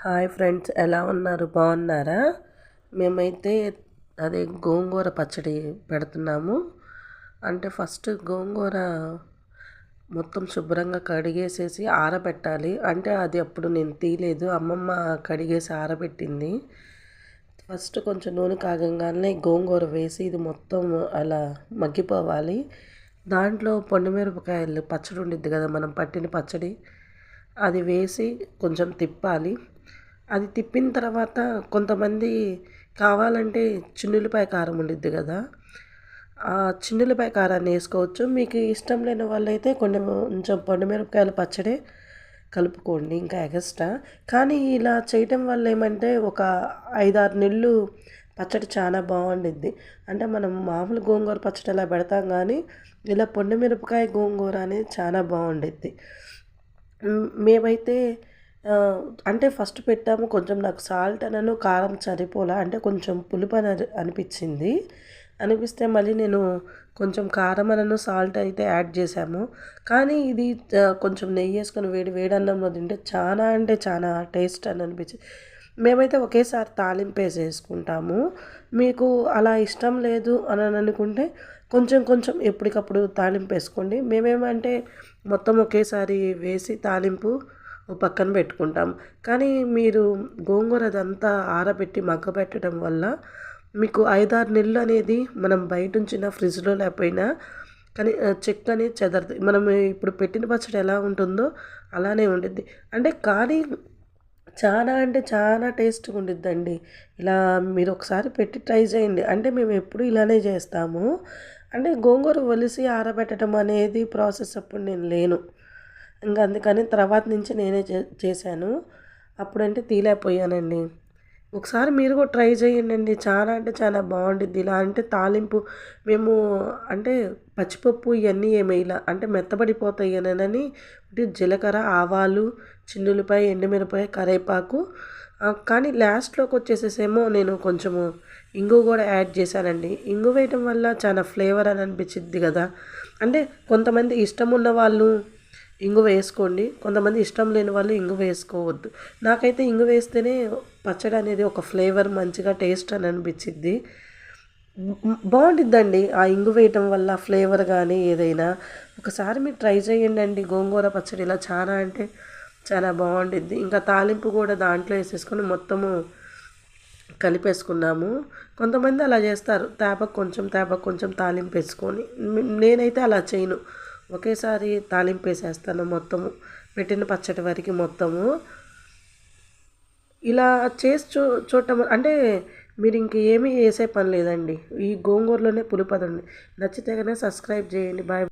Hi friends ఎలా ఉన్నారు? బాగున్నారా? మేమైతే అదే గోంగూర పచ్చడి పెడుతున్నాము. అంటే ఫస్ట్ గోంగూర మొత్తం శుభ్రంగా కడిగేసేసి ఆరబెట్టాలి. అంటే అది అప్పుడు నేను తీయలేదు. అమ్మమ్మ కడిగేసి ఆరబెట్టింది. ఫస్ట్ కొంచెం నూనె కాగంగానే గోంగూర వేసి ఇది మొత్తం అలా మగ్గిపోవాలి. దాంట్లో మిరపకాయలు పచ్చడి ఉండిద్ది కదా మనం పట్టిన పచ్చడి. అది వేసి కొంచెం తిప్పాలి. అది తిప్పిన తర్వాత కొంతమంది కావాలంటే చిన్నులపాయ కారం ఉండిద్ది కదా. ఆ చిన్నులపాయ కారాన్ని వేసుకోవచ్చు. మీకు ఇష్టం లేని వాళ్ళైతే కొన్ని కొంచెం పండుమిరపకాయల పచ్చడి కలుపుకోండి ఇంకా ఎగస్ట్రా కానీ ఇలా చేయటం వల్ల ఏమంటే ఒక ఐదారు నెలలు పచ్చడి చాలా బాగుండిద్ది. అంటే మనం మామూలు గోంగూర పచ్చడి అలా పెడతాం కానీ ఇలా మిరపకాయ గోంగూర అనేది చాలా బాగుండిద్ది. మేమైతే అంటే ఫస్ట్ పెట్టాము కొంచెం నాకు సాల్ట్ అనను కారం సరిపోలా అంటే కొంచెం పులుపు అని అనిపించింది. అనిపిస్తే మళ్ళీ నేను కొంచెం కారం అనను సాల్ట్ అయితే యాడ్ చేశాము. కానీ ఇది కొంచెం నెయ్యి వేసుకొని వేడి వేడి అన్నంలో తింటే చాలా అంటే చాలా టేస్ట్ అని అనిపించింది. మేమైతే ఒకేసారి తాలింపు వేసేసుకుంటాము. మీకు అలా ఇష్టం లేదు అని అనుకుంటే కొంచెం కొంచెం ఎప్పటికప్పుడు తాలింపు వేసుకోండి. మేమేమంటే మొత్తం ఒకేసారి వేసి తాలింపు పక్కన పెట్టుకుంటాం. కానీ మీరు గోంగూర అదంతా ఆరబెట్టి మగ్గబెట్టడం వల్ల మీకు ఐదారు నెలలు అనేది మనం బయట ఉంచిన ఫ్రిడ్జ్లో లేకపోయినా కానీ చెక్క అనేది చెదరదు. మనం ఇప్పుడు పెట్టిన పచ్చడి ఎలా ఉంటుందో అలానే ఉండిద్ది. అంటే కానీ చాలా అంటే చాలా టేస్ట్గా ఉండిద్దండి. ఇలా మీరు ఒకసారి పెట్టి ట్రై చేయండి. అంటే మేము ఎప్పుడు ఇలానే చేస్తాము. అంటే గోంగూర ఒలిసి ఆరబెట్టడం అనేది ప్రాసెస్ అప్పుడు నేను లేను. ఇంకా అందుకని తర్వాత నుంచి నేనే చే చేశాను. అప్పుడంటే తీలేకపోయానండి. ఒకసారి మీరు కూడా ట్రై చేయండి చాలా అంటే చాలా బాగుంటుంది ఇలా అంటే తాలింపు మేము అంటే పచ్చిపప్పు ఇవన్నీ ఏమి ఇలా అంటే మెత్తబడిపోతాయి అని జీలకర్ర ఆవాలు చిన్నులపై ఎండుమిరపాయ కరేపాకు కానీ లాస్ట్లోకి వచ్చేసేసేమో నేను కొంచెము ఇంగు కూడా యాడ్ చేశానండి. ఇంగు వేయటం వల్ల చాలా ఫ్లేవర్ అని అనిపించింది కదా. అంటే కొంతమంది ఇష్టం ఉన్న వాళ్ళు ఇంగు వేసుకోండి కొంతమంది ఇష్టం లేని వాళ్ళు ఇంగు వేసుకోవద్దు. నాకైతే ఇంగు వేస్తేనే పచ్చడి అనేది ఒక ఫ్లేవర్ మంచిగా టేస్ట్ అని అనిపించింది బాగుంటుందండి ఆ ఇంగు వేయటం వల్ల ఫ్లేవర్ కానీ ఏదైనా. ఒకసారి మీరు ట్రై చేయండి అండి గోంగూర పచ్చడి ఇలా చాలా అంటే చాలా బాగుంటుంది ఇంకా తాలింపు కూడా దాంట్లో వేసేసుకొని మొత్తము కలిపేసుకున్నాము. కొంతమంది అలా చేస్తారు. తేపకు కొంచెం తేపకు కొంచెం తాలింపు వేసుకొని. నేనైతే అలా చేయను. ఒకేసారి తాలింపు వేసేస్తాను మొత్తము. పెట్టిన పచ్చడి వరకు మొత్తము. ఇలా చేసి చూ చూడటం అంటే మీరు ఇంక ఏమీ వేసే పని లేదండి. ఈ గోంగూరలోనే పులిపదండి. నచ్చితే కనుక సబ్స్క్రైబ్ చేయండి. బాయ్.